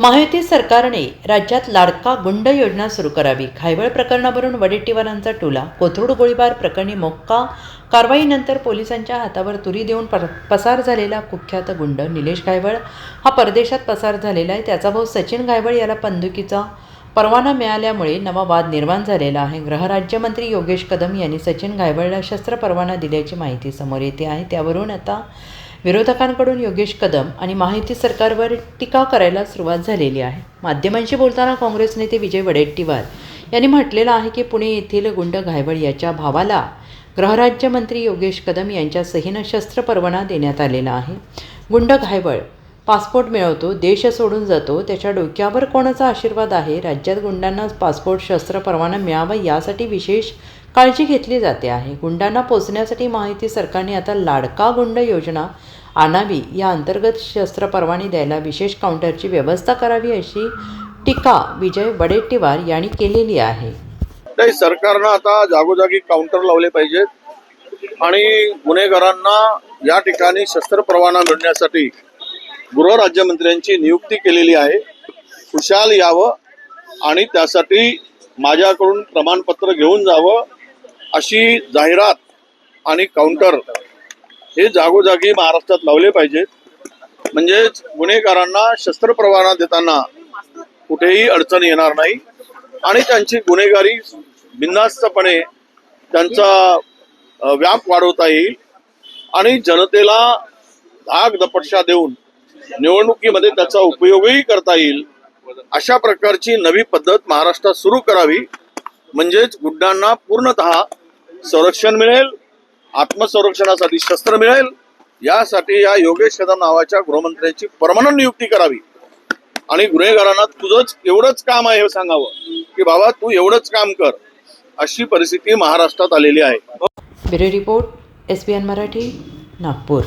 महायुती सरकारने राज्यात लाडका गुंड योजना सुरू करावी. खायवळ प्रकरणावरून वडेट्टीवारांचा टोला कोथरूड गोळीबार प्रकरणी मोक्का कारवाईनंतर पोलिसांच्या हातावर तुरी देऊन पसार झालेला कुख्यात गुंड निलेश गायवळ हा परदेशात पसार झालेला आहे. त्याचा भाऊ सचिन घायवळ याला बंदुकीचा परवाना मिळाल्यामुळे नवा वाद निर्माण झालेला आहे. गृहराज्यमंत्री योगेश कदम यांनी सचिन घायवळला शस्त्र परवाना दिल्याची माहिती समोर येते आहे. त्यावरून आता विरोधकांकडून योगेश कदम आणि माहिती सरकारवर टीका करायला सुरुवात झालेली आहे. माध्यमांशी बोलताना काँग्रेस नेते विजय वडेट्टीवार यांनी म्हटलेलं आहे की पुणे येथील गुंड घायवळ याच्या भावाला गृहराज्यमंत्री योगेश कदम यांच्या सहीनं शस्त्र परवाना देण्यात आलेला आहे. गुंड घायवळ पासपोर्ट मिळवतो देश सोडून जातो त्याच्या डोक्यावर कोणाचा आशीर्वाद आहे? राज्यात गुंडांना पासपोर्ट शस्त्र परवाना मिळावा यासाठी विशेष काळजी घेतली जाते आहे. गुंडांना पोचण्यासाठी माहिती सरकारने आता लाडका गुंड योजना आणावी. या अंतर्गत शस्त्र परवाने द्यायला विशेष काउंटरची व्यवस्था करावी अशी टीका विजय वडेट्टीवार यांनी केलेली आहे. नाही सरकारनं आता जागोजागी काउंटर लावले पाहिजेत आणि गुन्हेगारांना या ठिकाणी शस्त्र परवाना मिळण्यासाठी गृह राज्यमंत्र्यांची नियुक्ती केलेली आहे. खुशाल यावं आणि त्यासाठी माझ्याकडून प्रमाणपत्र घेऊन जावं अशी जाहिरात आणि काउंटर हे जागोजागी महाराष्ट्रात लावले पाहिजेत. म्हणजेच गुन्हेगारांना शस्त्र परवाना देताना कुठेही अडचण येणार नाही आणि त्यांची गुन्हेगारी बिनधास्तपणे त्यांचा व्याप वाढवता येईल आणि जनतेला धाक दपटशा देऊन निवडणुकीमध्ये त्याचा उपयोगही करता येईल. अशा प्रकारची नवी पद्धत महाराष्ट्रात सुरू करावी. म्हणजेच गुड्डांना पूर्णतः संरक्षण मिळेल आत्मसंरक्षणासाठी शस्त्र मिळेल. यासाठी या योगेश कदम नावाच्या गृहमंत्र्यांची परमनंट नियुक्ती करावी. आणि गुन्हेगारांना तुझंच एवढंच काम आहे हे सांगावं की बाबा तू एवढंच काम कर अशी परिस्थिती महाराष्ट्रात आलेली आहे. Bureau report S B N Marathi Nagpur.